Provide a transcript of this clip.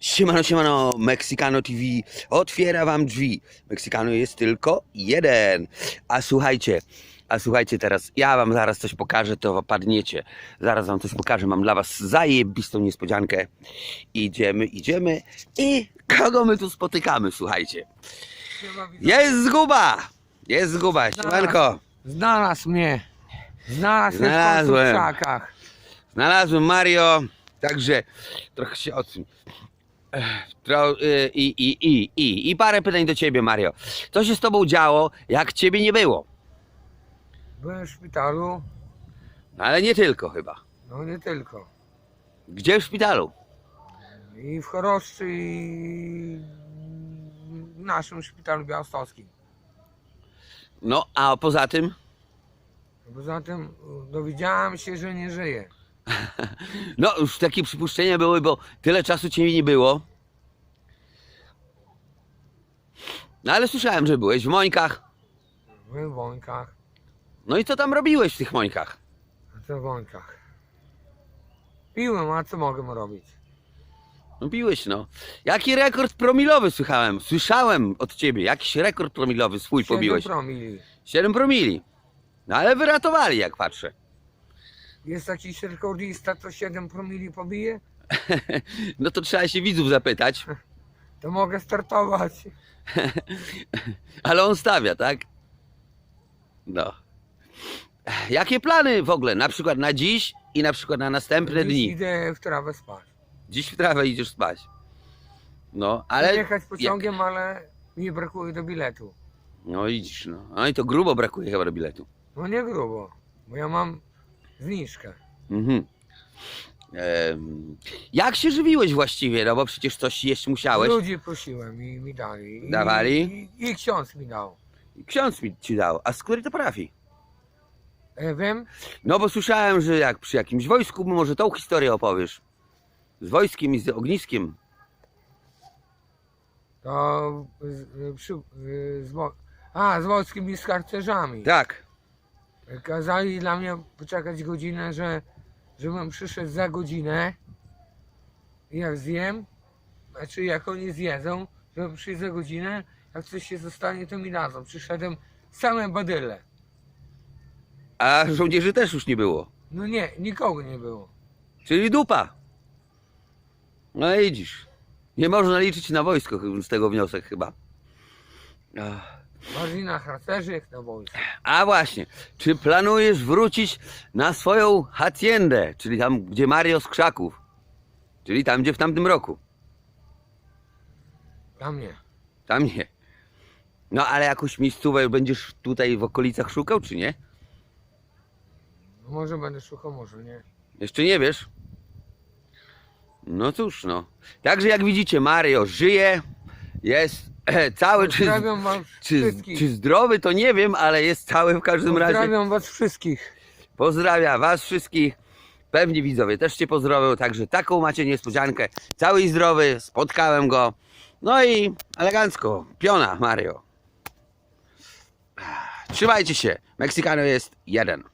Siemano, siemano, Mexicano TV otwiera wam drzwi. Mexicano jest tylko jeden. A słuchajcie, a słuchajcie teraz, ja wam zaraz coś pokażę, to padniecie. Zaraz wam coś pokażę, mam dla was zajebistą niespodziankę. Idziemy, idziemy i kogo my tu spotykamy, słuchajcie. Jest zguba! Jest zguba, siemanko. Znalazł mnie. Znalazł mnie w Znalazłem. krzakach. Znalazłem Mario, także trochę się odsuń. Tro, y, i, i, i, i, I parę pytań do ciebie, Mario. Co się z tobą działo, jak ciebie nie było? Byłem w szpitalu, No, ale nie tylko chyba. no nie tylko. Gdzie w szpitalu? I w Choroszczy, i w naszym szpitalu białostockim. No, a poza tym? Poza tym y, dowiedziałem się, że nie żyję. No, już takie przypuszczenia były, bo tyle czasu ciebie nie było. No, ale słyszałem, że byłeś w Mońkach. Byłem w Wońkach. No i co tam robiłeś w tych Mońkach? A co w Wońkach? Piłem, a co mogę robić? No piłeś, no. Jaki rekord promilowy słyszałem? Słyszałem od ciebie. Jakiś rekord promilowy swój Siedem pobiłeś. promili. 7 promili. No ale wyratowali, jak patrzę. Jest jakiś rekordista, co 7 promili pobije? No to trzeba się widzów zapytać. To mogę startować. Ale on stawia, tak? No. Jakie plany w ogóle? Na przykład na dziś i na przykład na następne Dziś dni. Idę w trawę spać. Dziś w trawę idziesz spać. No, ale. Jechać pociągiem, ale mi brakuje do biletu. No widzisz, no. No i to grubo brakuje chyba do biletu. No nie grubo, bo ja mam zniżkę. Mhm. Em, jak się żywiłeś właściwie? No bo przecież coś jeść musiałeś. Ludzi prosiłem i mi dali. I, Dawali? I, I ksiądz mi dał. Ksiądz mi ci dał. A z której to parafii? E, wiem, No bo słyszałem, że jak przy jakimś wojsku, może tą historię opowiesz. Z wojskiem i z ogniskiem. to z, przy, z, Wo- a, z wojskim i z harcerzami. Tak. Kazali dla mnie poczekać godzinę, że żebym przyszedł za godzinę. Jak zjem, znaczy jak oni zjedzą, żebym przyjść za godzinę, jak coś się zostanie, to mi dadzą. Przyszedłem same badyle. A żołnierzy też już nie było. No nie, nikogo nie było. Czyli dupa. No i widzisz. Nie można liczyć na wojsko z tego wniosek chyba. Ach. Bardziej na harcerzy jak na wojsku. A właśnie, czy planujesz wrócić na swoją haciendę, czyli tam, gdzie Mario z Krzaków? Czyli tam, gdzie w tamtym roku. Dla mnie. Tam nie. No ale jakąś miejscówę będziesz tutaj w okolicach szukał, czy nie? No może będę szukał, może nie. Jeszcze nie wiesz? No cóż, no. Także jak widzicie, Mario żyje, jest cały, czy, Pozdrawiam was czy, wszystkich. czy zdrowy, to nie wiem, ale jest cały w każdym razie. Pozdrawiam was wszystkich. Pozdrawia was wszystkich. Pewnie widzowie też cię pozdrowią, także taką macie niespodziankę. Cały i zdrowy, spotkałem go. No i elegancko, piona Mario. Trzymajcie się, Meksykano jest jeden.